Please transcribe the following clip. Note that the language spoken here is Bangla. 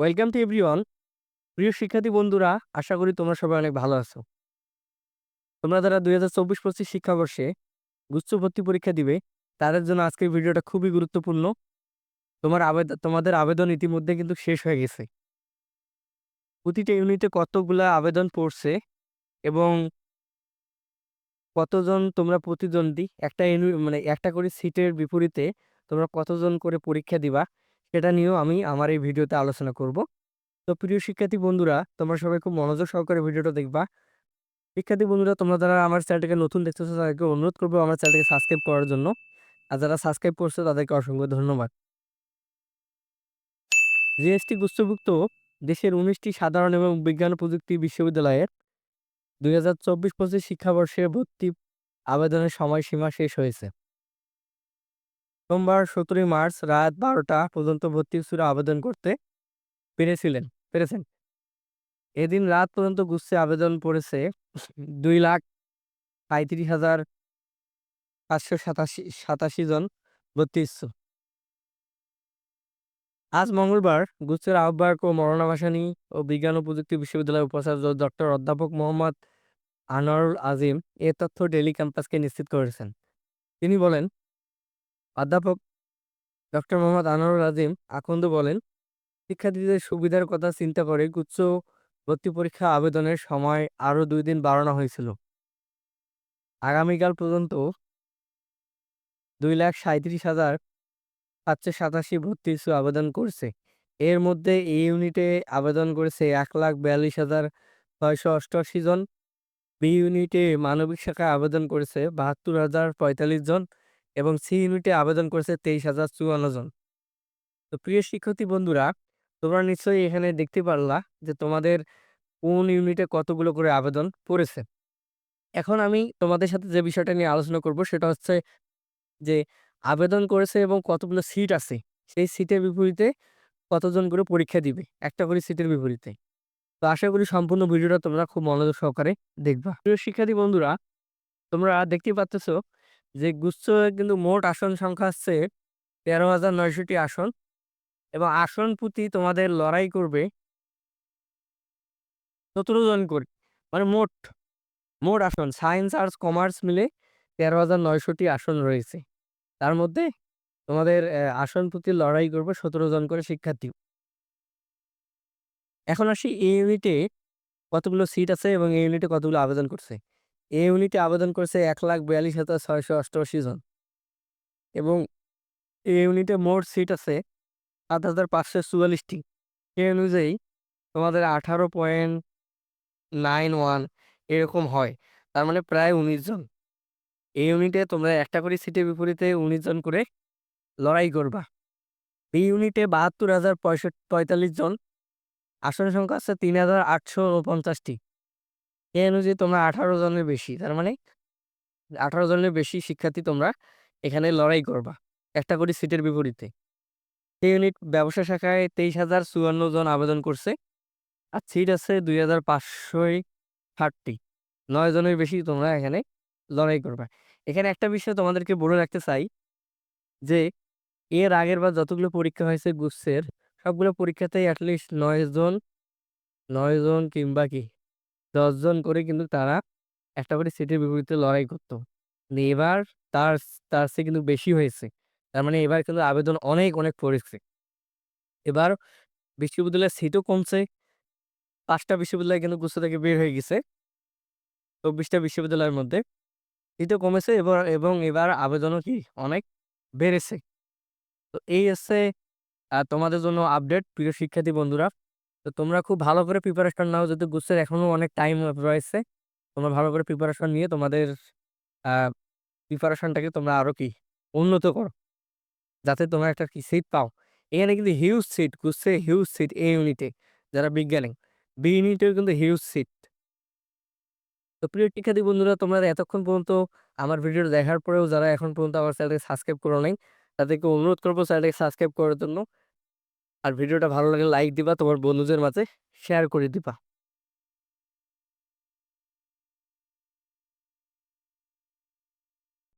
ওয়েলকাম টু এভরিওয়ান প্রিয় শিক্ষার্থী বন্ধুরা, আশা করি তোমরা সবাই অনেক ভালো আছো। তোমরা যারা দুই হাজার চব্বিশ পঁচিশ শিক্ষাবর্ষে গুচ্ছ ভর্তি পরীক্ষা দিবে, তাদের জন্য আজকের ভিডিওটা খুবই গুরুত্বপূর্ণ। তোমার আবেদন তোমাদের আবেদন ইতিমধ্যে কিন্তু শেষ হয়ে গেছে। প্রতিটা ইউনিটে কতগুলা আবেদন পড়ছে এবং কতজন তোমরা প্রতিদ্বন্দ্বী? একটা মানে একটা করে সিটের বিপরীতে তোমরা কতজন করে পরীক্ষা দিবা? সেটা নিয়েও আমি আমার এই ভিডিওতে আলোচনা করব। তো প্রিয় শিক্ষার্থী বন্ধুরা, তোমরা সবাই খুব মনোযোগ সহকারে ভিডিওটা দেখবা। শিক্ষার্থী বন্ধুরা, তোমরা যারা আমার চ্যানেলটাকে নতুন দেখতেছো, তাদেরকে অনুরোধ করব আমার চ্যানেলটাকে সাবস্ক্রাইব করার জন্য। আর যারা সাবস্ক্রাইব করছ, তাদেরকে অসংখ্য ধন্যবাদ। জিএসটি গুচ্ছভুক্ত দেশের উনিশটি সাধারণ এবং বিজ্ঞান প্রযুক্তি বিশ্ববিদ্যালয়ের দুই হাজার চব্বিশ পঁচিশ শিক্ষাবর্ষে ভর্তি আবেদনের সময়সীমা শেষ হয়েছে। সোমবার সতেরোই মার্চ রাত বারোটা পর্যন্ত ভর্তি শুরু আবেদন করতে। পেরেছিলেন, পেরেছেন। এদিন রাত পর্যন্ত গুচ্ছে আবেদন পড়েছে দুই লাখ পঁয়ত্রিশ হাজার পাঁচশো সাতাশি সাতাশি জন ভর্তি ইচ্ছুক আজ মঙ্গলবার গুচ্ছের আহ্বায়ক ও মরণাবাসানী ও বিজ্ঞান ও প্রযুক্তি বিশ্ববিদ্যালয়ের উপাচার্য ডক্টর অধ্যাপক মোহাম্মদ আনোয়ারুল আজিম এ তথ্য ডেলি ক্যাম্পাসকে নিশ্চিত করেছেন। তিনি বলেন অধ্যাপক ডক্টর মোহাম্মদ আনোয়ারুল আজিম আকন্দ বলেন, শিক্ষার্থীদের সুবিধার কথা চিন্তা করে গুচ্ছ ভর্তি পরীক্ষা আবেদনের সময় আরও দুই দিন বাড়ানো হয়েছিল। আগামীকাল পর্যন্ত দুই লাখ সাঁত্রিশ হাজার পাঁচশো সাতাশি ভর্তি ইস্যু আবেদন করছে। এর মধ্যে এই ইউনিটে আবেদন করেছে এক লাখ বিয়াল্লিশ হাজার ছয়শো অষ্টআশি জন, বি ইউনিটে মানবিক শাখায় আবেদন করেছে বাহাত্তর হাজার পঁয়তাল্লিশ জন এবং সি ইউনিটে আবেদন করেছে তেইশ হাজার চুয়ান্ন জন। তো প্রিয় শিক্ষার্থী বন্ধুরা, তোমরা নিশ্চয়ই এখানে দেখতে পারলা যে তোমাদের কোন ইউনিটে কতগুলো করে আবেদন পড়েছে। এখন আমি তোমাদের সাথে যে বিষয়টা নিয়ে আলোচনা করব সেটা হচ্ছে যে আবেদন করেছে এবং কতগুলো সিট আছে, সেই সিটের বিপরীতে কতজন করে পরীক্ষা দিবে, একটা করে সিটের বিপরীতে। তো আশা করি সম্পূর্ণ ভিডিওটা তোমরা খুব মনোযোগ সহকারে দেখবা। প্রিয় শিক্ষার্থী বন্ধুরা, তোমরা দেখতে পাচ্ছ যে গুচ্ছ কিন্তু মোট আসন সংখ্যা হচ্ছে তেরো হাজার নয়শোটি আসন এবং আসন প্রতি তোমাদের লড়াই করবে সতেরো জন করে। মানে মোট মোট আসন সায়েন্স আর্টস কমার্স মিলে তেরো হাজার নয়শোটি আসন রয়েছে। তার মধ্যে তোমাদের আসন প্রতি লড়াই করবে সতেরো জন করে শিক্ষার্থী। এখন আসি এই ইউনিটে কতগুলো সিট আছে এবং এই ইউনিটে কতগুলো আবেদন করছে? এই ইউনিটে আবেদন করছে এক লাখ বিয়াল্লিশ হাজার ছয়শো অষ্টআশি জন। এবং এই ইউনিটে মোট সিট আছে সাত হাজার পাঁচশো চুয়াল্লিশটি। সেই অনুযায়ী তোমাদের আঠারো পয়েন্ট নাইন ওয়ান এরকম হয়। তার মানে প্রায় উনিশ জন। এই ইউনিটে তোমরা একটা করে সিটের বিপরীতে উনিশ জন করে লড়াই করবা। এই ইউনিটে বাহাত্তর হাজার পঁয়ষট্টি পঁয়তাল্লিশ জন। আসন সংখ্যা আছে তিন হাজার আটশো পঞ্চাশটি এই অনুযায়ী তোমরা আঠারো জনের বেশি? তার মানে আঠারো জনের বেশি শিক্ষার্থী তোমরা এখানে লড়াই করবা, একটা করে সিটের বিপরীতে। সেই ইউনিট ব্যবসা শাখায় তেইশ হাজার চুয়ান্ন জন আবেদন করছে, আর সিট আছে দুই হাজার পাঁচশোই ষাটটি। নয় জনের বেশি তোমরা এখানে লড়াই করবে। এখানে একটা বিষয় তোমাদেরকে বলে রাখতে চাই যে, এর আগের বার যতগুলো পরীক্ষা হয়েছে গুচ্ছের, সবগুলো পরীক্ষাতেই অ্যাটলিস্ট নয় জন নয় জন কিংবা কি দশজন করে কিন্তু তারা একটা করে সিটের বিপরীতে লড়াই করতো। কিন্তু এবার তার তার চেয়ে কিন্তু বেশি হয়েছে। তার মানে এবার কিন্তু আবেদন অনেক অনেক পড়েছে। এবার বিশ্ববিদ্যালয়ের সিটও কমছে। পাঁচটা বিশ্ববিদ্যালয় কিন্তু গুচ্ছ থেকে বের হয়ে গেছে। চব্বিশটা বিশ্ববিদ্যালয়ের মধ্যে সিটও কমেছে এবার এবং এবার আবেদনও কি অনেক বেড়েছে। তো এই হচ্ছে তোমাদের জন্য আপডেট প্রিয় শিক্ষার্থী বন্ধুরা। তো তোমরা খুব ভালো করে প্রিপারেশন নাও যদি গুচ্ছের এখনও অনেক টাইম রয়েছে। তোমরা ভালো করে প্রিপারেশন নিয়ে তোমাদের প্রিপারেশনটাকে তোমরা আরও কি, উন্নত করো। যাতে তোমরা একটা কি সিট পাও। এখানে কিন্তু হিউজ সিট গুচ্ছে হিউজ সিট এ ইউনিটে যারা বিজ্ঞানী। বি ইউনিটেও কিন্তু হিউজ সিট তো প্রিয় শিক্ষার্থী বন্ধুরা, তোমরা এতক্ষণ পর্যন্ত আমার ভিডিও দেখার পরেও যারা এখন পর্যন্ত আমার চ্যানেলকে সাবস্ক্রাইব করো নাই, তাদেরকে অনুরোধ করব চ্যানেলকে সাবস্ক্রাইব করার জন্য। আর ভিডিওটা ভালো লাগলে লাইক দিবা তোমার বন্ধুদের মাঝে শেয়ার করে দিবা।